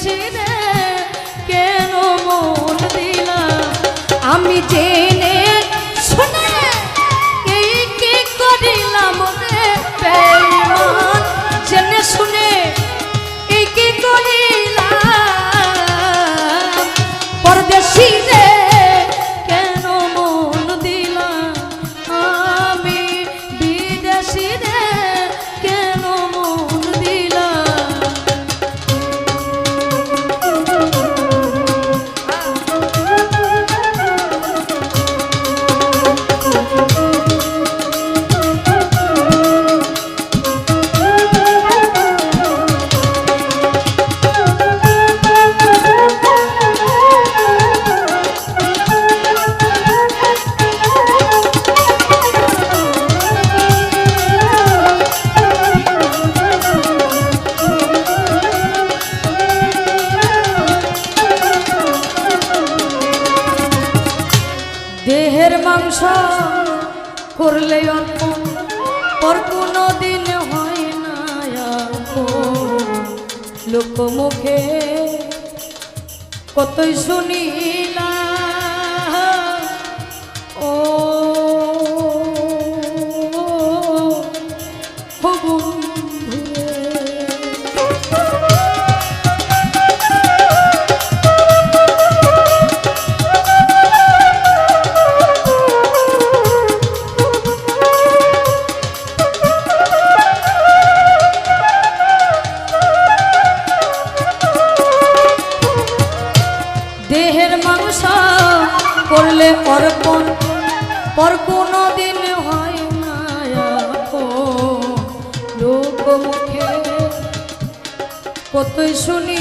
বেশি রে কেন মন দিলাম আমি চেন মাংস করলে অল্প পর কোনো দিন হয় না লোকমুখে কতই শুনিলাম সংসার করলে অর্পণ পর কোনো দিন হয় না লোক মুখে। কতই শুনি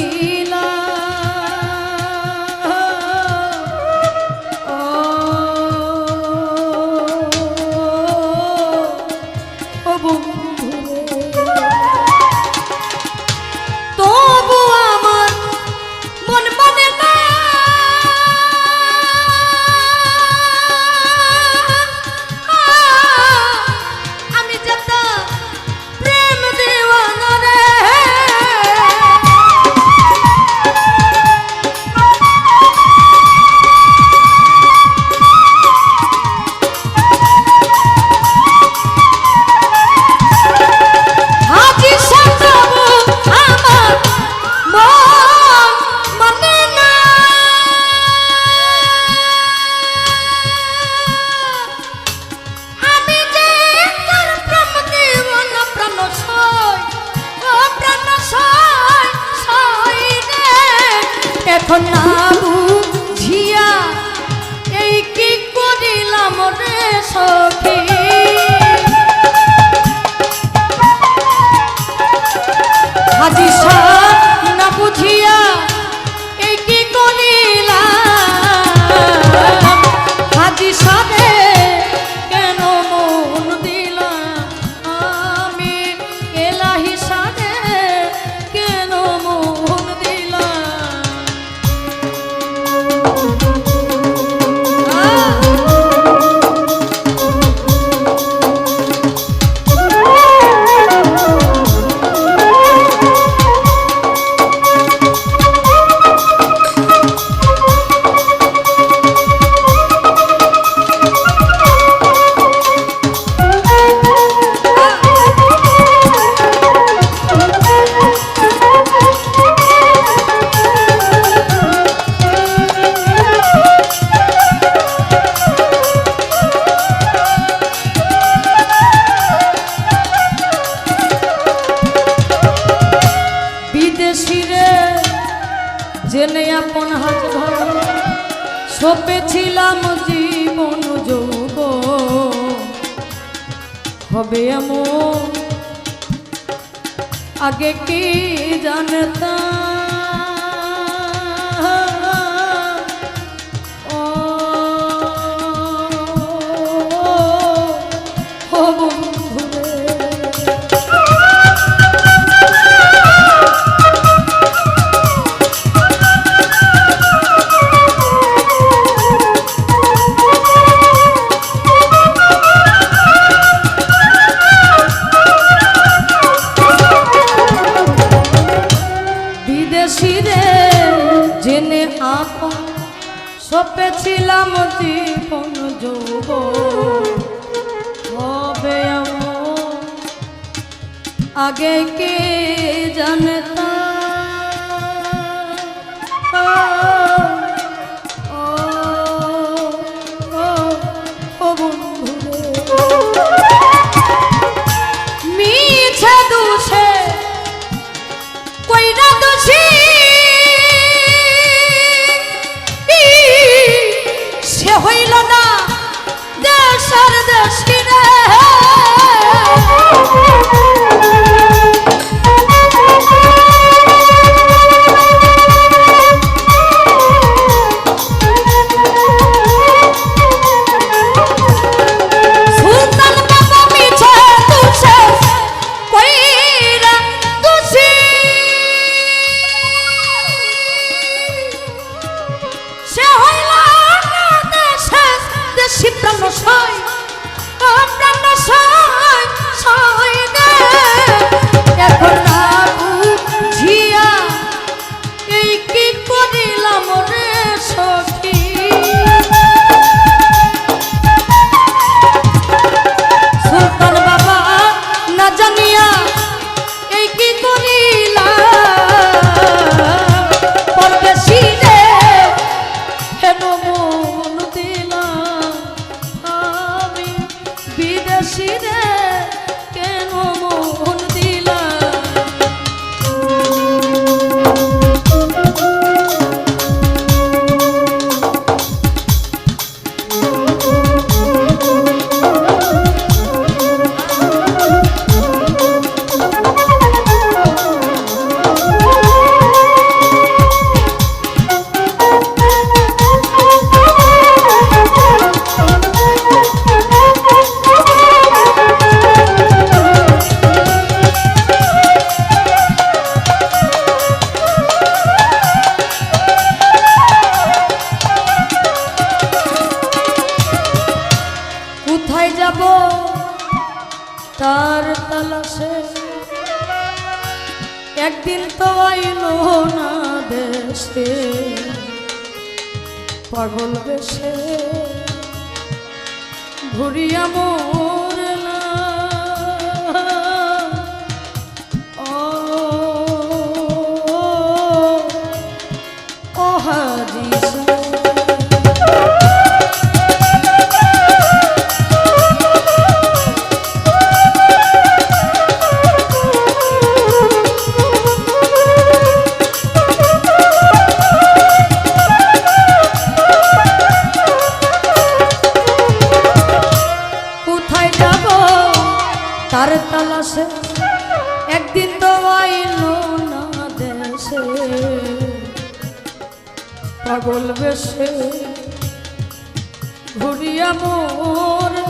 হাজি সাহেব। ছোপে ছিলাম জীবন যৌব হবে এমন। আগে কি জানতাম? आगे के जनता পাগল বেশে ঘুরিয়া মোরলা পাগল বেশে ঘুরিয়া মোরলা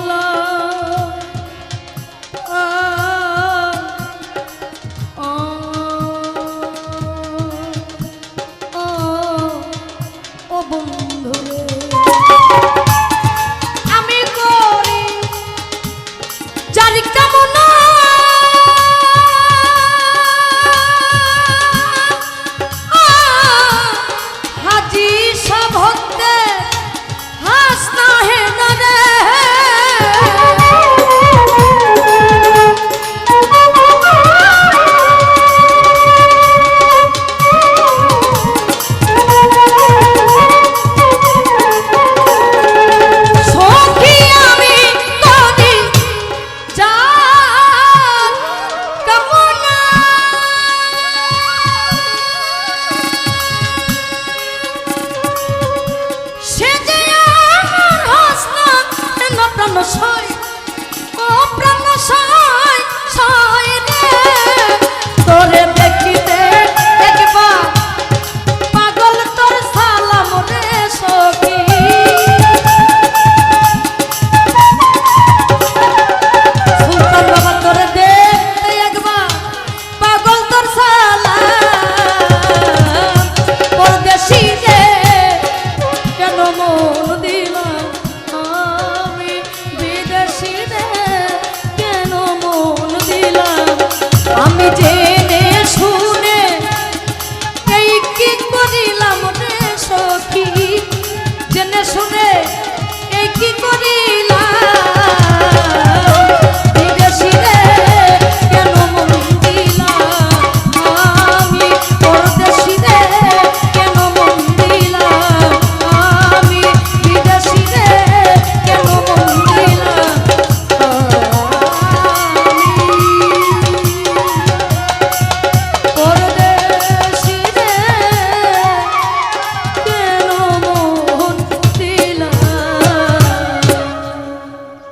জন্ম